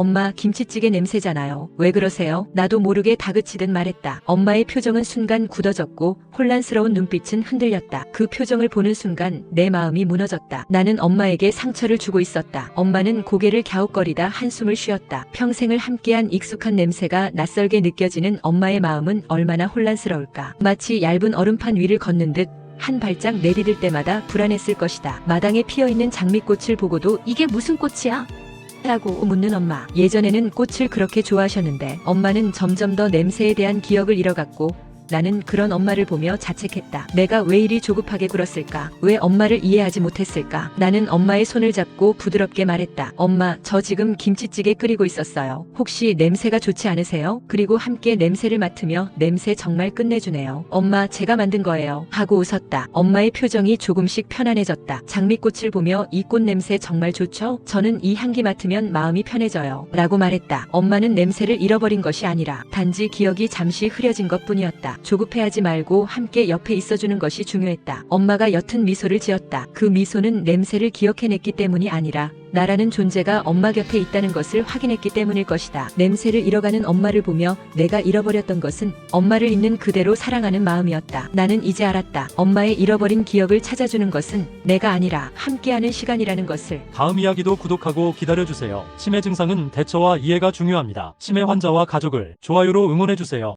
엄마 김치찌개 냄새잖아요. 왜 그러세요? 나도 모르게 다그치듯 말했다. 엄마의 표정은 순간 굳어졌고 혼란스러운 눈빛은 흔들렸다. 그 표정을 보는 순간 내 마음이 무너졌다. 나는 엄마에게 상처를 주고 있었다. 엄마는 고개를 갸웃거리다 한숨을 쉬었다. 평생을 함께한 익숙한 냄새가 낯설게 느껴지는 엄마의 마음은 얼마나 혼란스러울까. 마치 얇은 얼음판 위를 걷는 듯한 발짝 내디딜 때마다 불안했을 것이다. 마당에 피어있는 장미꽃을 보고도 이게 무슨 꽃이야? 라고 묻는 엄마. 예전에는 꽃을 그렇게 좋아하셨는데 엄마는 점점 더 냄새에 대한 기억을 잃어갔고 나는 그런 엄마를 보며 자책했다. 내가 왜 이리 조급하게 굴었을까? 왜 엄마를 이해하지 못했을까? 나는 엄마의 손을 잡고 부드럽게 말했다. 엄마, 저 지금 김치찌개 끓이고 있었어요. 혹시 냄새가 좋지 않으세요? 그리고 함께 냄새를 맡으며 냄새 정말 끝내주네요. 엄마, 제가 만든 거예요. 하고 웃었다. 엄마의 표정이 조금씩 편안해졌다. 장미꽃을 보며 이 꽃 냄새 정말 좋죠? 저는 이 향기 맡으면 마음이 편해져요. 라고 말했다. 엄마는 냄새를 잃어버린 것이 아니라 단지 기억이 잠시 흐려진 것 뿐이었다. 조급해하지 말고 함께 옆에 있어주는 것이 중요했다. 엄마가 옅은 미소를 지었다. 그 미소는 냄새를 기억해냈기 때문이 아니라 나라는 존재가 엄마 곁에 있다는 것을 확인했기 때문일 것이다. 냄새를 잃어가는 엄마를 보며 내가 잃어버렸던 것은 엄마를 있는 그대로 사랑하는 마음이었다. 나는 이제 알았다. 엄마의 잃어버린 기억을 찾아주는 것은 내가 아니라 함께하는 시간이라는 것을. 다음 이야기도 구독하고 기다려주세요. 치매 증상은 대처와 이해가 중요합니다. 치매 환자와 가족을 좋아요로 응원해주세요.